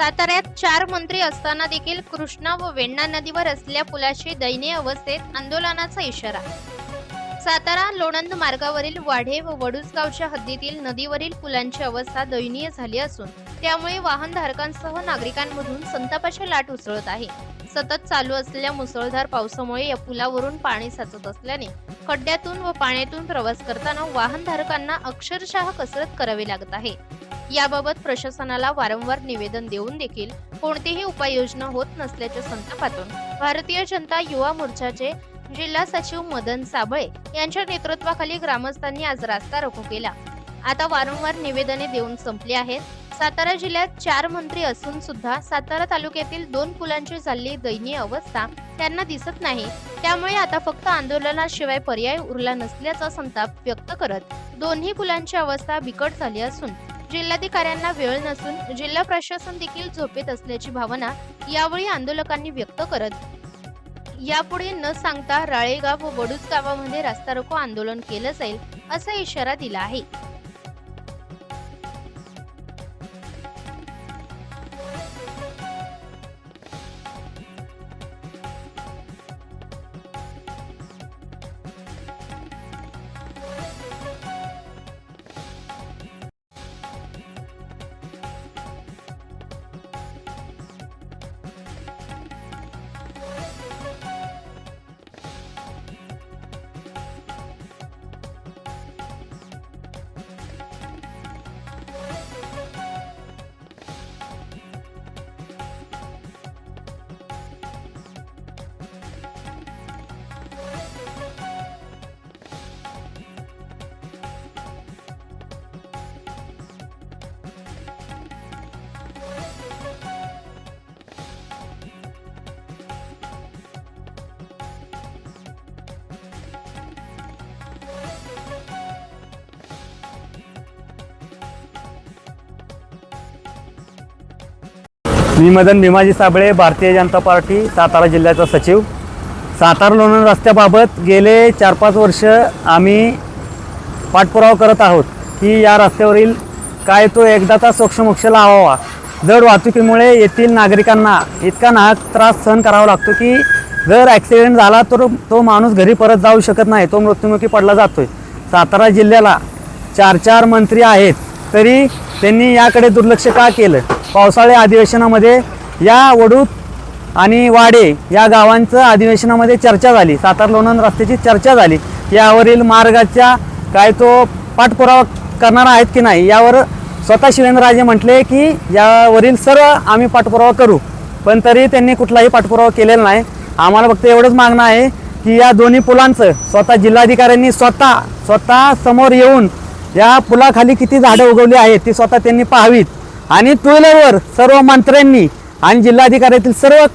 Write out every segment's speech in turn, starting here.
साताऱ्यात चार मंत्री असताना देखील कृष्णा व वेण्णा नदीवर असलेल्या पुलाची दयनीय अवस्थेत आंदोलनाचा इशारा. सातारा लोणंद मार्गावरील वाढे व वडूसगावच्या हद्दीतील नदीवरील पुलांची अवस्था दयनीय झाली असून त्यामुळे वाहनधारकांसह नागरिकांमधून संतापाची लाट उसळत आहे. सतत चालू असलेल्या मुसळधार पावसामुळे या पुलावरून पाणी साचत असल्याने खड्ड्यातून व पाण्यातून प्रवास करताना वाहनधारकांना अक्षरशः कसरत करावी लागत आहे. याबाबत प्रशासनाला वारंवार निवेदन देऊन देखील कोणतीही उपाययोजना होत नसल्याच्या संतापातून भारतीय जनता युवा मोर्चाचे जिल्हा सचिव मदन साबळे यांच्या नेतृत्वाखाली ग्रामस्थांनी आज रास्ता रोको केला. आता वारंवार निवेदने देऊन संपली आहेत. सातारा जिल्ह्यात चार मंत्री असून सुद्धा सातारा तालुक्यातील दोन पुलांची झालेली दयनीय अवस्था त्यांना दिसत नाही. त्यामुळे आता फक्त आंदोलनाशिवाय पर्याय उरला नसल्याचा संताप व्यक्त करत दोन्ही पुलांची अवस्था बिकट झाली असून जिल्हाधिकाऱ्यांना वेळ नसून जिल्हा प्रशासन देखील झोपेत असल्याची भावना यावेळी आंदोलकांनी व्यक्त करत यापुढे न सांगता राळेगाव व वडूज गावामध्ये रास्ता रोको आंदोलन केलं जाईल असा इशारा दिला आहे. मी मदन भीमाजी साबळे भारतीय जनता पार्टी सातारा जिल्ह्याचा सचिव. सातारा लोणंद रस्त्याबाबत गेले चार पाच वर्ष आम्ही पाठपुरावा करत आहोत की या रस्त्यावरील काय तो एकदाचा सोक्षमोक्ष लावावा. जड वाहतुकीमुळे येथील नागरिकांना इतका नाहक त्रास सहन करावा लागतो की जर ॲक्सिडेंट झाला तर तो माणूस घरी परत जाऊ शकत नाही तो मृत्युमुखी पडला जातोय. सातारा जिल्ह्याला चार चार मंत्री आहेत तरी त्यांनी याकडे दुर्लक्ष का केलं? पावसाळी अधिवेशनामध्ये या वडूत आणि वाडे या गावांचं अधिवेशनामध्ये चर्चा झाली. सातारा लोणंद रस्त्याची चर्चा झाली. यावरील मार्गाच्या काय तो पाठपुरावा करणार आहेत की नाही यावर स्वतः शिवेंद्रराजे म्हटले की यावरील सर्व आम्ही पाठपुरावा करू. पण तरी त्यांनी कुठलाही पाठपुरावा केलेला नाही. आम्हाला फक्त एवढंच मागणं आहे की या दोन्ही पुलांचं स्वतः जिल्हाधिकाऱ्यांनी स्वतः स्वतः समोर येऊन या पुलाखाली किती झाडं उगवली आहेत ती स्वतः त्यांनी पाहावीत. आणि टू व्हीलरवर सर्व मंत्र्यांनी आणि जिल्हाधिकाऱ्यातील सर्व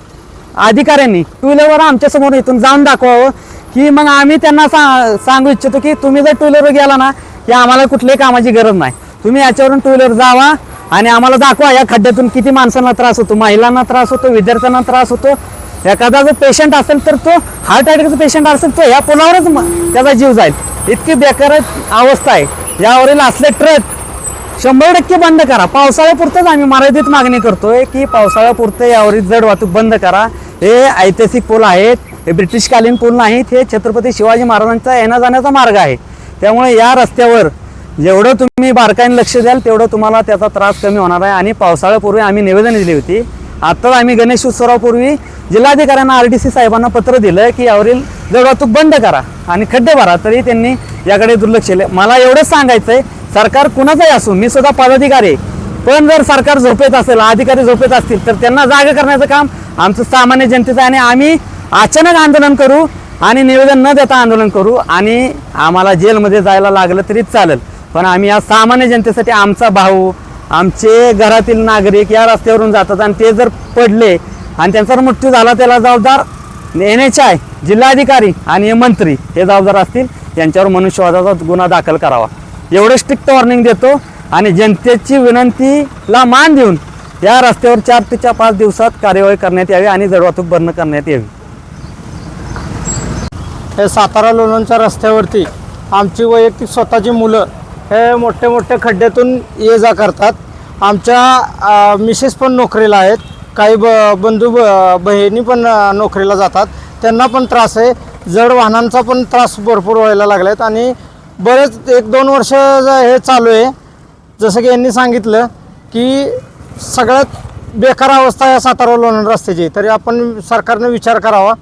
अधिकाऱ्यांनी टू व्हीलरवर आमच्यासमोर इथून जाऊन दाखवावं की मग आम्ही त्यांना सा सांगू इच्छितो की तुम्ही जर टू व्हीलरवर गेला ना की आम्हाला कुठल्याही कामाची गरज नाही. तुम्ही याच्यावरून टू व्हीलर जावा आणि आम्हाला दाखवा या खड्ड्यातून किती माणसांना त्रास होतो महिलांना त्रास होतो विद्यार्थ्यांना त्रास होतो. एखादा जर पेशंट असेल तर तो हार्ट अटॅकचा पेशंट असेल तो या पुलावरच त्याचा जीव जाईल. इतकी बेकार अवस्था आहे. यावरील असले ट्रक शंभर टक्के बंद करा. पावसाळ्यापुरतंच आम्ही मर्यादित मागणी करतोय की पावसाळ्यापुरतं यावरील जड वाहतूक बंद करा. हे ऐतिहासिक पूल आहेत हे ब्रिटिशकालीन पूल नाहीत हे छत्रपती शिवाजी महाराजांचा येण्या जाण्याचा मार्ग आहे. त्यामुळे या रस्त्यावर जेवढं तुम्ही बारकाईने लक्ष द्याल तेवढं तुम्हाला त्याचा त्रास कमी होणार आहे. आणि पावसाळ्यापूर्वी आम्ही निवेदन दिली होती. आत्ताच आम्ही गणेश उत्सवापूर्वी जिल्हाधिकाऱ्यांना आर डी सी साहेबांना पत्र दिलं की यावरील जड वाहतूक बंद करा. आणि खड्डे भरा तरी त्यांनी याकडे दुर्लक्ष केलं. मला एवढंच सांगायचं आहे सरकार कुणाचंही असो मी सुद्धा पदाधिकारी आहे. पण जर सरकार झोपेत असेल अधिकारी झोपेत असतील तर त्यांना जागा करण्याचं काम आमचं सामान्य जनतेचं आहे. आणि आम्ही अचानक आंदोलन करू आणि निवेदन न देता आंदोलन करू आणि आम्हाला जेलमध्ये जायला लागलं तरी चालेल. पण आम्ही या सामान्य जनतेसाठी आमचा भाऊ आमचे घरातील नागरिक या रस्त्यावरून जातात आणि ते जर पडले आणि त्यांचा मृत्यू झाला त्याला जबाबदार एन एच आय जिल्हाधिकारी आणि मंत्री हे जबाबदार असतील यांच्यावर मनुष्यवादाचा गुन्हा दाखल करावा. एवढं स्ट्रिक्ट वॉर्निंग देतो आणि जनतेची विनंतीला मान देऊन या रस्त्यावर चार ते चार पाच दिवसात कार्यवाही करण्यात यावी आणि जडवाहतूक बंद करण्यात यावी. हे सातारा लोणच्या रस्त्यावरती आमची वैयक्तिक स्वतःची मुलं हे मोठे मोठे खड्ड्यातून ये जा करतात. आमच्या मिसेस पण नोकरीला आहेत. काही ब बंधू ब बहिणी पण नोकरीला जातात. त्यांना पण त्रास आहे. जड वाहनांचा पण त्रास भरपूर व्हायला लागला आहेत आणि बरेच एक दोन वर्ष हे चालू आहे. जसं की यांनी सांगितलं की सगळ्यात बेकार अवस्था या सातारा लोणंद रस्त्याची. तरी आपण सरकारनं विचार करावा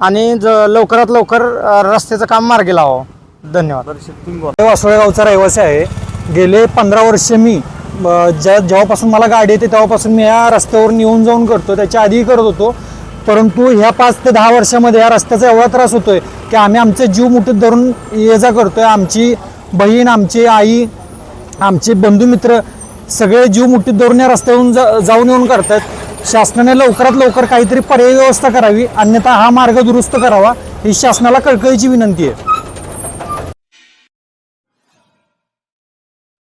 आणि ज लवकरात लवकर रस्त्याचं काम मार्गी लावावं. धन्यवाद. वासोळे गावचा रहिवासी आहे. गेले पंधरा वर्ष मी ज्या जेव्हापासून मला गाडी येते तेव्हापासून मी या रस्त्यावरून येऊन जाऊन करतो. त्याच्या आधीही करत होतो. परंतु ह्या पाच ते दहा वर्षामध्ये या रस्त्याचा एवढा त्रास होतोय की आम्ही आमचे जीव मुठीत धरून ये जा करतोय. आमची बहीण आमची आई आमचे बंधुमित्र सगळे जीव मुठीत धरून या रस्त्यावरून जा जाऊन येऊन करतात शासनाने लवकरात लवकर काहीतरी पर्यायी व्यवस्था करावी. अन्यथा हा मार्ग दुरुस्त करावा. ही शासनाला कळकळीची विनंती आहे.